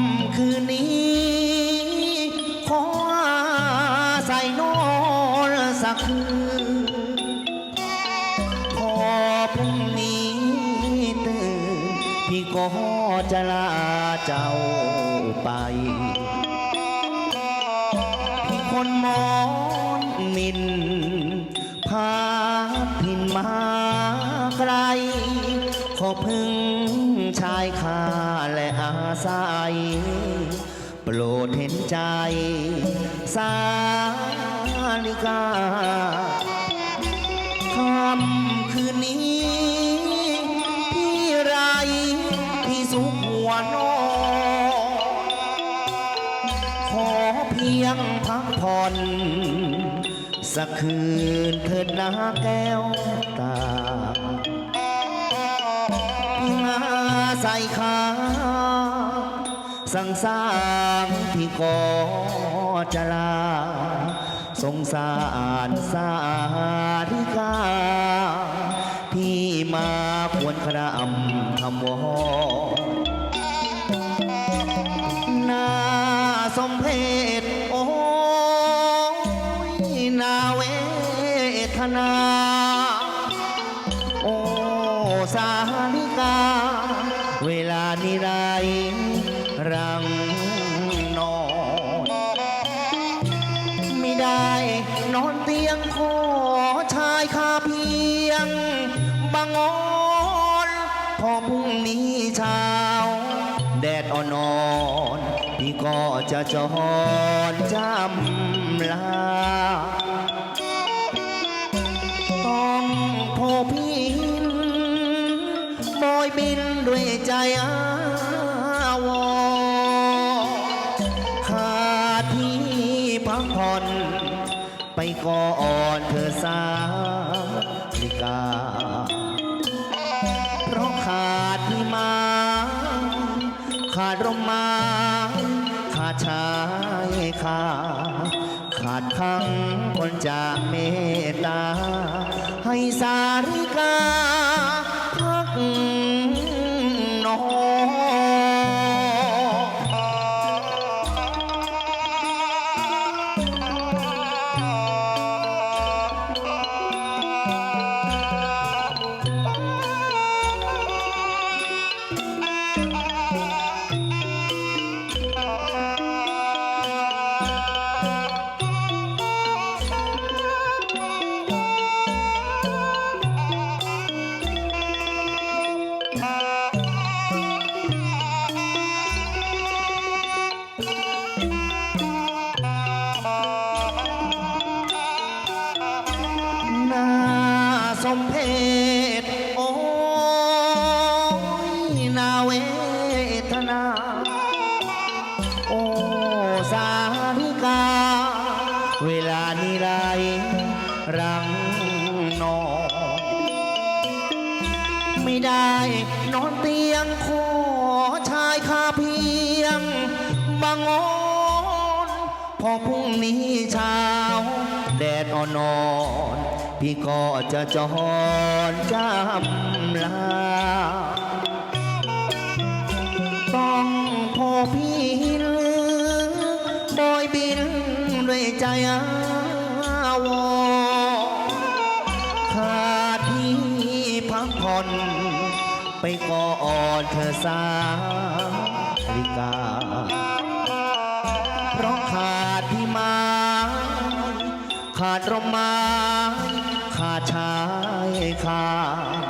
ำคืนนี้ ขอใส่นอนสักคืนพอพรุ่งนี้ตื่นพี่ก็จะลาเจ้าไป ใจ สาลิกาค่ำคืนนี้พี่ไรพี่สุขหัวนอนขอเพียงพักผ่อน สักคืนเถิดนาแก้วตาพี่มาใส่ขา สังสางพี่ก็จะลา สงสารสาธิกา ที่มาควรครำคำวอนน่าสมเพชโอ้ยนาเวทนา บางออนพอพรุ่งนี้เช้า แดดอ่อนๆพี่ก็จะจอนจำลา ต้องโทรพินบอยบินด้วยใจอาวรขาดที่พักผ่อนไปก่อนเธอสาลิกา ขาดร่มไม้ขาดชายขาขาดคังคนจะเมตตาให้สาริกา รรังนอน ไม่ได้นอนเตียงขอชายคาเพียงบางออนพอพรุ่งนี้เช้า แดดอ่อนๆพี่ก็จะจอนจำลา ก่อนเธอสาลิกา เพราะขาดที่มา ขาดร่มมา ขาดชายขาด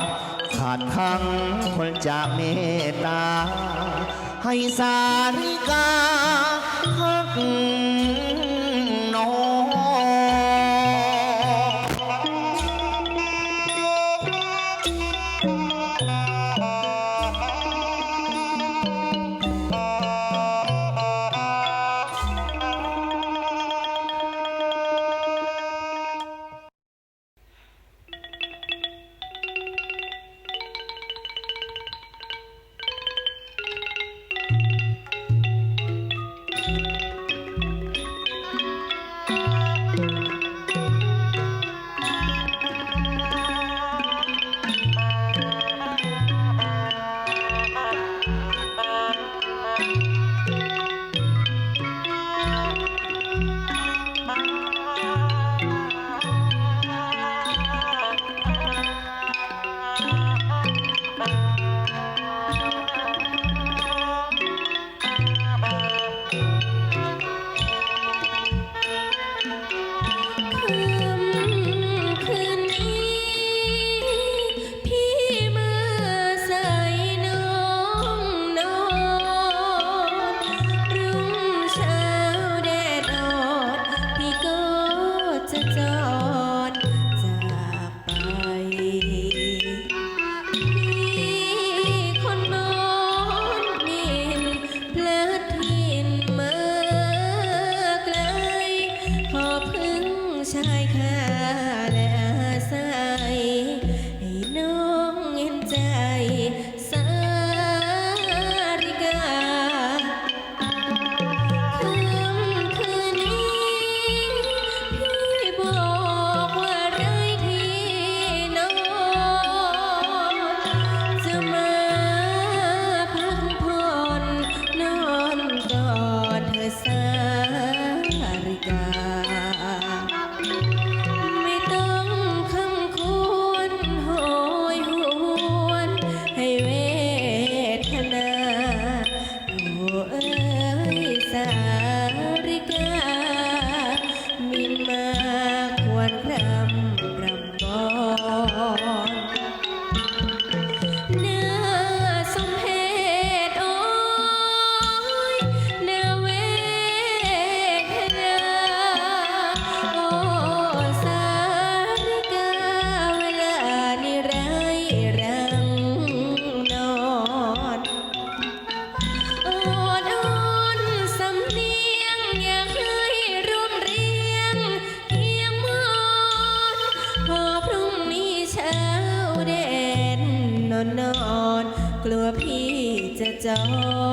ขาดคังคนจะเมตตา ให้สาริกา 走。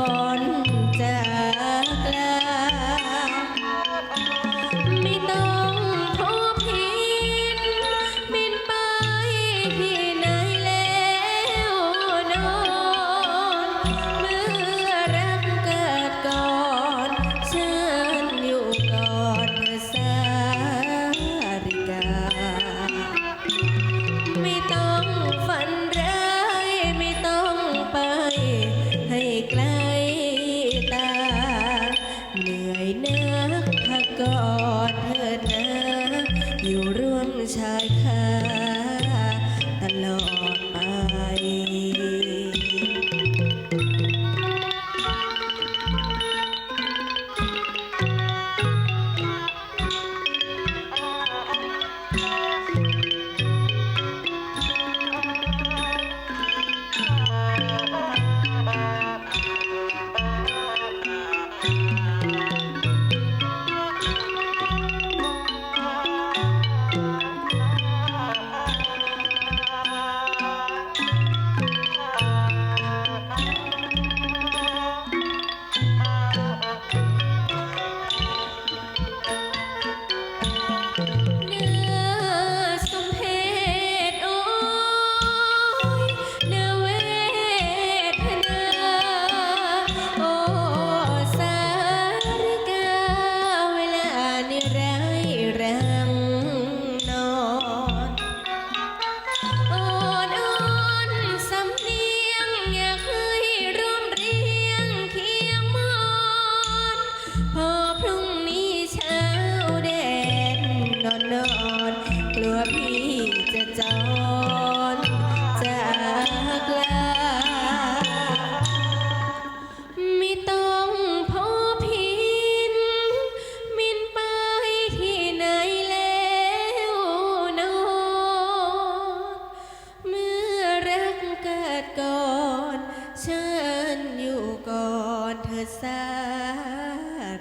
เธอสา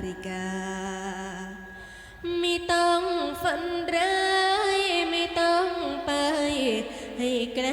ริกา ไม่ต้องฝันร้าย ไม่ต้องไปให้ไกล